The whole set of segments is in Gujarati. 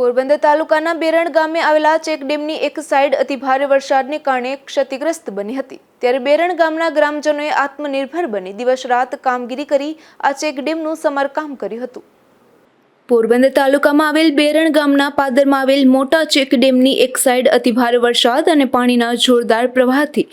પોરબંદર તાલુકાના બેરણ ગામે આવેલા ચેકડેમની એક સાઈડ અતિભારે વરસાદને કારણે ક્ષતિગ્રસ્ત બની હતી. ત્યારે બેરણ ગામના ગ્રામજનોએ આત્મનિર્ભર બની દિવસ રાત કામગીરી કરી આ ચેકડેમનું સમારકામ કર્યું હતું. પોરબંદર તાલુકામાં આવેલ બેરણ ગામના પાદરમાં આવેલ મોટા ચેકડેમની એક સાઈડ અતિભારે વરસાદ અને પાણીના જોરદાર પ્રવાહથી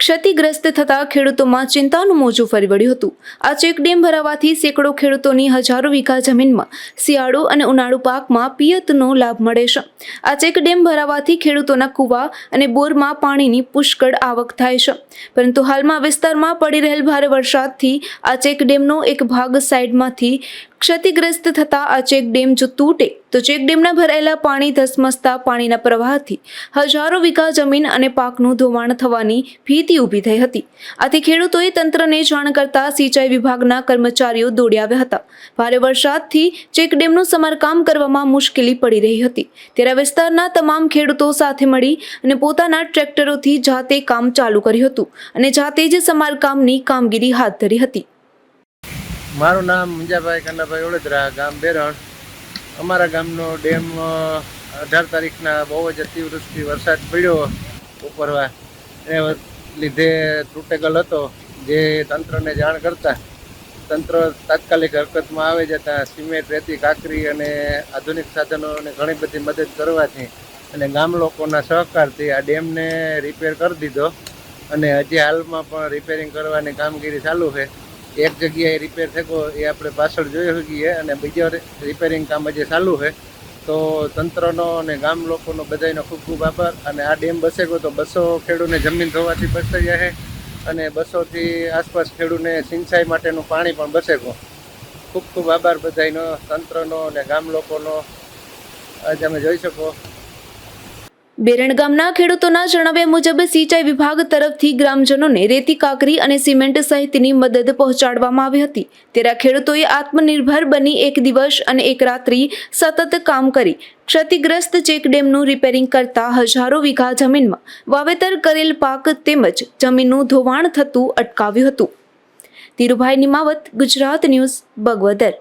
ક્ષતિગ્રસ્ત થતા ખેડૂતોમાં ચિંતાનું મોજું ફરી વળ્યું હતું. આ ચેકડેમ ભરાવાથી સેંકડો ખેડૂતોની હજારો વીઘા જમીનમાં શિયાળુ અને ઉનાળુ પાકમાં પિયતનો લાભ મળે છે. આ ચેકડેમ ભરાવાથી ખેડૂતોના કૂવા અને બોરમાં પાણીની પુષ્કળ આવક થાય છે. પરંતુ હાલમાં વિસ્તારમાં પડી રહેલ ભારે વરસાદથી આ ચેકડેમનો એક ભાગ સાઈડમાંથી ક્ષતિગ્રસ્ત થતા આ ચેકડેમ જો તૂટે, તો ચેકડેમના ભરાયેલા પાણી ધસમસતા પાણીના પ્રવાહથી હજારો વીઘા જમીન અને પાકનું ધોવાણ થવાની ભીતિ ઊભી થઈ હતી. આથી ખેડૂતોએ તંત્રને જાણ કરતા સિંચાઈ વિભાગના કર્મચારીઓ દોડી આવ્યા હતા. ભારે વરસાદથી ચેકડેમનું સમારકામ કરવામાં મુશ્કેલી પડી રહી હતી. ત્યારે વિસ્તારના તમામ ખેડૂતો સાથે મળી અને પોતાના ટ્રેક્ટરોથી જાતે કામ ચાલુ કર્યું હતું અને જાતે જ સમારકામની કામગીરી હાથ ધરી હતી. મારું નામ મુંજાભાઈ કન્નાભાઈ ઓળદરા, ગામ બેરણ. અમારા ગામનો ડેમ અઢાર તારીખના બહુ જ અતિવૃષ્ટિ વરસાદ પડ્યો ઉપરવા. એ લીધે તૂટેગલ હતો. જે તંત્રને જાણ કરતા, તંત્ર તાત્કાલિક હરકતમાં આવી જતા સિમેન્ટ, રેતી, કાંકરી અને આધુનિક સાધનોને ઘણી બધી મદદ કરવાથી અને ગામ લોકોના સહકારથી આ ડેમને રિપેર કરી દીધો. અને હજી હાલમાં પણ રિપેરિંગ કરવાની કામગીરી ચાલુ છે. એક જગ્યાએ રિપેર થયો, એ આપણે પાછળ જોઈ શકીએ અને બીજા રિપેરિંગ કામ હજી ચાલુ છે. તો તંત્રનો અને ગામ લોકોનો બધાનો ખૂબ ખૂબ આભાર. અને આ ડેમ બસે ગયો તો બસો ખેડૂને જમીન ધોવાથી બચાઈ જાય અને બસોથી આસપાસ ખેડૂને સિંચાઈ માટેનું પાણી પણ બસે ગયું ખૂબ ખૂબ આભાર બધાનો તંત્રનો અને ગામ લોકોનો. આજે તમે જોઈ શકો. બેરણ ગામના ખેડૂતોના જણાવ્યા મુજબ સિંચાઈ વિભાગ તરફથી ગ્રામજનોને રેતી, કાકરી અને સિમેન્ટ સહિતની મદદ પહોંચાડવામાં આવી હતી. ત્યારે ખેડૂતોએ આત્મનિર્ભર બની એક દિવસ અને એક રાત્રિ સતત કામ કરી ક્ષતિગ્રસ્ત ચેકડેમનું રિપેરિંગ કરતા હજારો વીઘા જમીનમાં વાવેતર કરેલ પાક તેમજ જમીનનું ધોવાણ થતું અટકાવ્યું હતું. ધીરુભાઈ નિમાવત, ગુજરાત ન્યૂઝ, બગવદર.